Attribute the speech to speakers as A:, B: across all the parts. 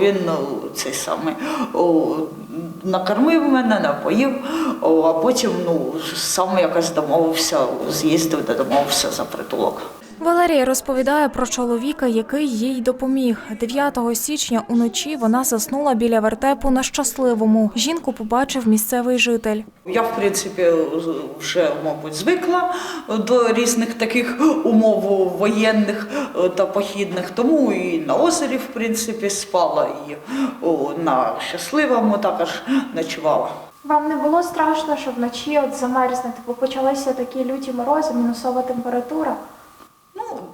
A: Він це саме о, накормив мене, напоїв, о, а потім ну, сам якось домовився, з'їздив, де домовився за притулок.
B: Валерія розповідає про чоловіка, який їй допоміг. 9 січня уночі вона заснула біля вертепу на щасливому. Жінку побачив місцевий житель.
A: Я, в принципі, вже, мабуть, звикла до різних таких умов воєнних е, та похідних, тому і на озері, в принципі, спала, і на щасливому також ночувала.
C: Вам не було страшно, що вночі от замерзнете, бо почалися такі люті морози, мінусова температура.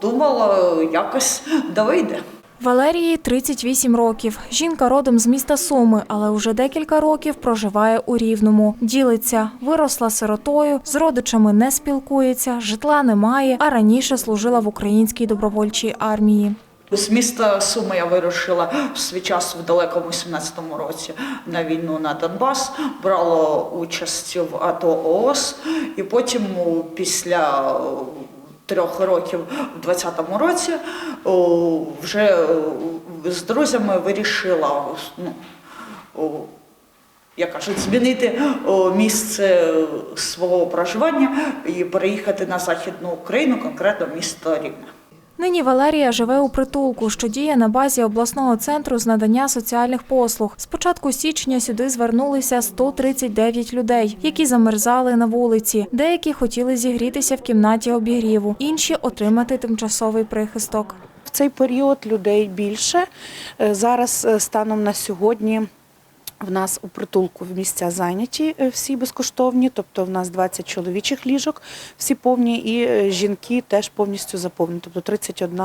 A: Думала, якось довийде.
B: Валерії 38 років. Жінка родом з міста Суми, але вже декілька років проживає у Рівному. Ділиться, виросла сиротою, з родичами не спілкується, житла немає, а раніше служила в українській добровольчій армії.
A: З міста Суми я вирушила в свій час в далекому 17-му році на війну на Донбас, брала участь в АТО ООС, і потім після трьох років в 20-му році вже з друзями вирішила ну, як кажуть, змінити місце свого проживання і переїхати на Західну Україну, конкретно місто Рівне.
B: Нині Валерія живе у притулку, що діє на базі обласного центру з надання соціальних послуг. З початку січня сюди звернулися 139 людей, які замерзали на вулиці. Деякі хотіли зігрітися в кімнаті обігріву, інші отримати тимчасовий прихисток.
D: В цей період людей більше. Е, Зараз е, станом на сьогодні в нас у притулку в місця зайняті е, всі безкоштовні, тобто в нас 20 чоловічих ліжок, всі повні, і е, жінки теж повністю заповнені. Тобто 31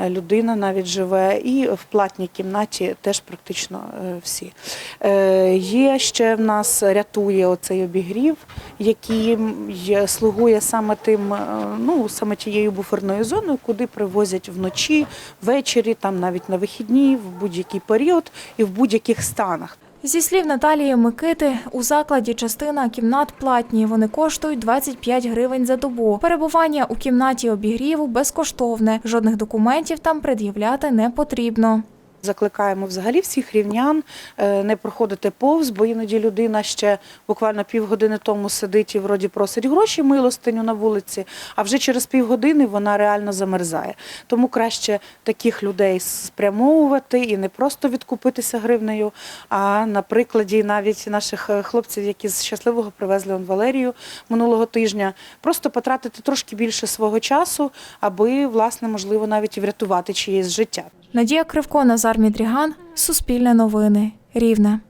D: людина навіть живе, і в платній кімнаті теж практично е, всі. Е, Є ще в нас рятує оцей обігрів, який слугує саме тим, е, ну саме тією буферною зоною, куди привозять вночі, ввечері, там навіть на вихідні, в будь-який період і в будь-яких станах.
B: Зі слів Наталії Микити, у закладі частина кімнат платні. Вони коштують 25 гривень за добу. Перебування у кімнаті обігріву безкоштовне. Жодних документів там пред'являти не потрібно.
D: Закликаємо взагалі всіх рівнян е, не проходити повз, бо іноді людина ще буквально півгодини тому сидить і вроді просить гроші милостиню на вулиці, а вже через півгодини вона реально замерзає. Тому краще таких людей спрямовувати і не просто відкупитися гривнею, а на прикладі навіть наших е, хлопців, які з щасливого привезли он Валерію минулого тижня, просто потратити трошки більше свого часу, аби власне можливо навіть і врятувати чиєсь життя.
B: Надія Кривко, Назар Мідріган, Суспільне новини, Рівне.